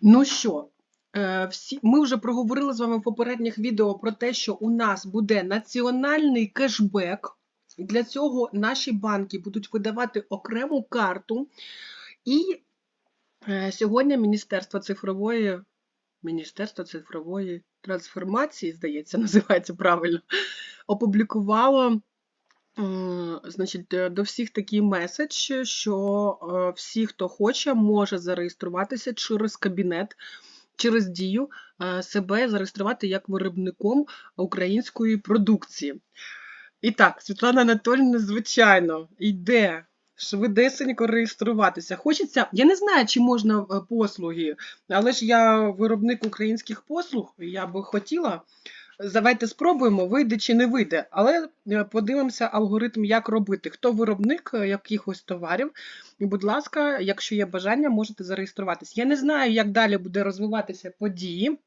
Ну що, е, всі, ми вже проговорили з вами в попередніх відео про те, що у нас буде національний кешбек. Для цього наші банки будуть видавати окрему карту. І е, сьогодні Міністерство цифрової, Міністерство цифрової трансформації, здається, називається правильно, опублікувало Значить, е, до всіх такий меседж, що е, всі, хто хоче, може зареєструватися через кабінет, через дію е, себе зареєструвати як виробником української продукції. І так, Світлана Анатольовна, звичайно, йде швидесенько реєструватися. Хочеться, я не знаю, чи можна е, послуги, але ж я виробник українських послуг, я би хотіла. Давайте спробуємо, вийде чи не вийде, але е, подивимося алгоритм, як робити. Хто виробник е, якихось товарів, і, будь ласка, якщо є бажання, можете зареєструватися. Я не знаю, як далі буде розвиватися події.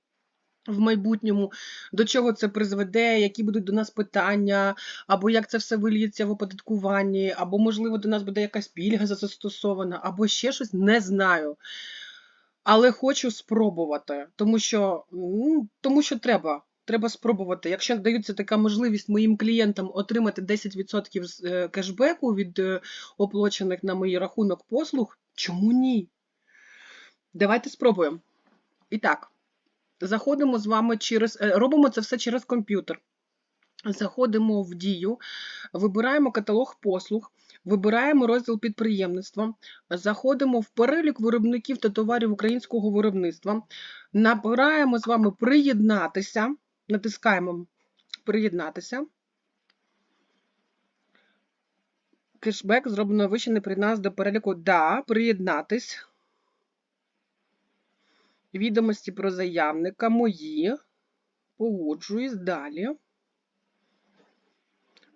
В майбутньому, до чого це призведе, які будуть до нас питання, або як це все виліється в оподаткуванні, або, можливо, до нас буде якась пільга застосована, або ще щось, не знаю. Але хочу спробувати, тому що, тому що треба. Треба спробувати. Якщо дається така можливість моїм клієнтам отримати 10% з, е, кешбеку від е, оплачених на мій рахунок послуг, чому ні? Давайте спробуємо. І так, заходимо з вами через. е, Робимо це все через комп'ютер. Заходимо в дію, вибираємо каталог послуг, вибираємо розділ підприємництва, заходимо в перелік виробників та товарів українського виробництва, набираємо з вами приєднатися, натискаємо приєднатися. Кешбек зроблено вище не приєднатися до переліку Да, приєднатись. Відомості про заявника мої. Погоджуюсь далі.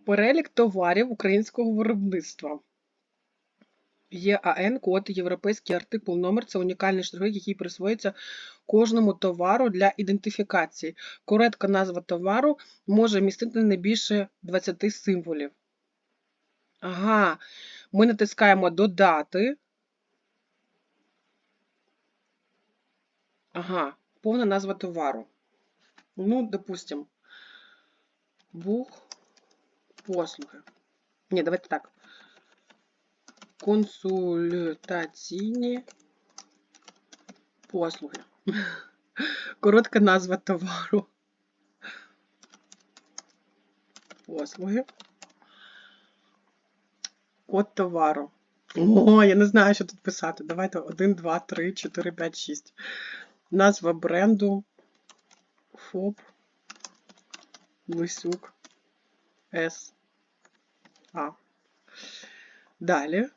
Перелік товарів українського виробництва. ЄАН, код, європейський артикул, номер це унікальний штрих, який присвоюється кожному товару для ідентифікації. Коротка назва товару може містити не більше 20 символів. Ага, ми натискаємо додати. Ага, повна назва товару. Ну, допустим, бух послуги. Ні, давайте так. Консультаційні послуги. Коротка назва товару. Послуги. Код товару. О, я не знаю, що тут писати. Давайте 1, 2, 3, 4, 5, 6. Назва бренду. ФОП. Лисюк. С. А. Далі.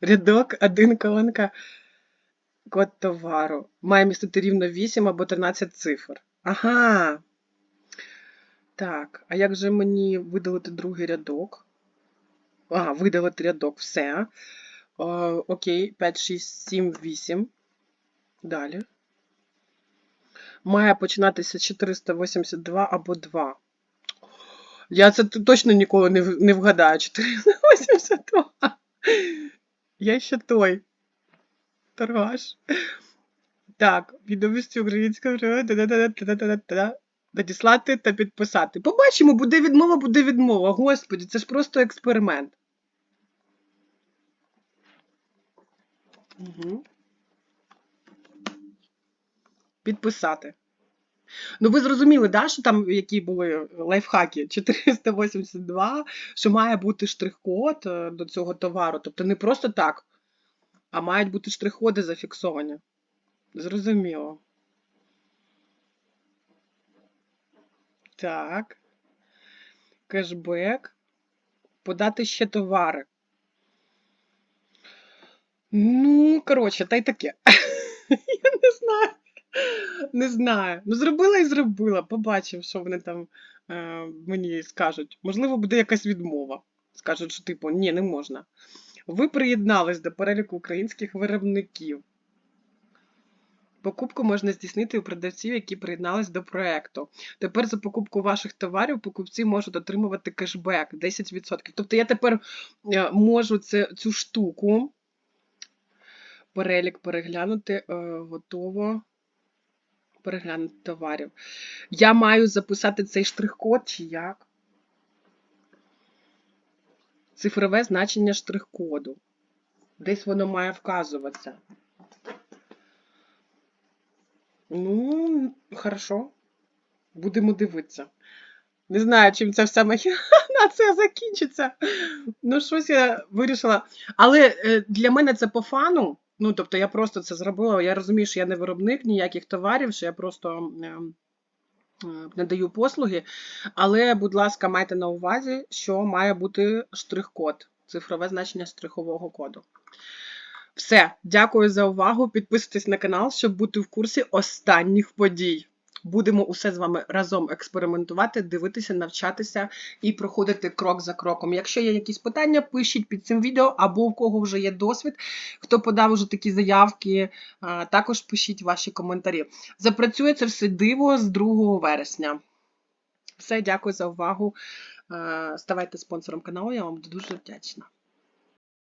Рядок, один колонка. Код товару. Має містити рівно 8 або 13 цифр. Ага. Так, а як же мені видалити другий рядок? Ага, видалити рядок, все. О, окей, 5, 6, 7, 8. Далі. Має починатися 482 або 2. Я це точно ніколи не, не вгадаю. 482. Я ще той. Торгаш. Так, відомості українського надіслати та підписати. Побачимо, буде відмова, буде відмова. Господі, це ж просто експеримент. Угу. Підписати. Ну, ви зрозуміли, да, що там які були лайфхаки? 482, що має бути штрих-код е, до цього товару. Тобто не просто так, а мають бути штрих-коди зафіксовані. Зрозуміло. Так. Кешбек. Подати ще товари. Ну, коротше, та й таке. Я не знаю. Не знаю. Ну, зробила і зробила. Побачив, що вони там е, мені скажуть. Можливо, буде якась відмова. Скажуть, що типу, ні, не можна. Ви приєднались до переліку українських виробників. Покупку можна здійснити у продавців, які приєднались до проекту. Тепер за покупку ваших товарів покупці можуть отримувати кешбек 10%. Тобто я тепер е, можу це, цю штуку Перелік переглянути. Е, готово. Переглянути товарів. Я маю записати цей штрих-код чи як? Цифрове значення штрих-коду. Десь воно має вказуватися. Ну, хорошо. Будемо дивитися. Не знаю, чим ця вся махінація закінчиться. Ну, щось я вирішила. Але е, для мене це по фану. Ну, тобто, я просто це зробила. Я розумію, що я не виробник ніяких товарів, що я просто е, е, надаю послуги. Але, будь ласка, майте на увазі, що має бути штрих-код, цифрове значення штрихового коду. Все, дякую за увагу. Підписуйтесь на канал, щоб бути в курсі останніх подій. Будемо усе з вами разом експериментувати, дивитися, навчатися і проходити крок за кроком. Якщо є якісь питання, пишіть під цим відео, або у кого вже є досвід, хто подав уже такі заявки, також пишіть ваші коментарі. Запрацює це все диво з 2 вересня. Все, дякую за увагу. Е, Ставайте спонсором каналу, я вам дуже вдячна.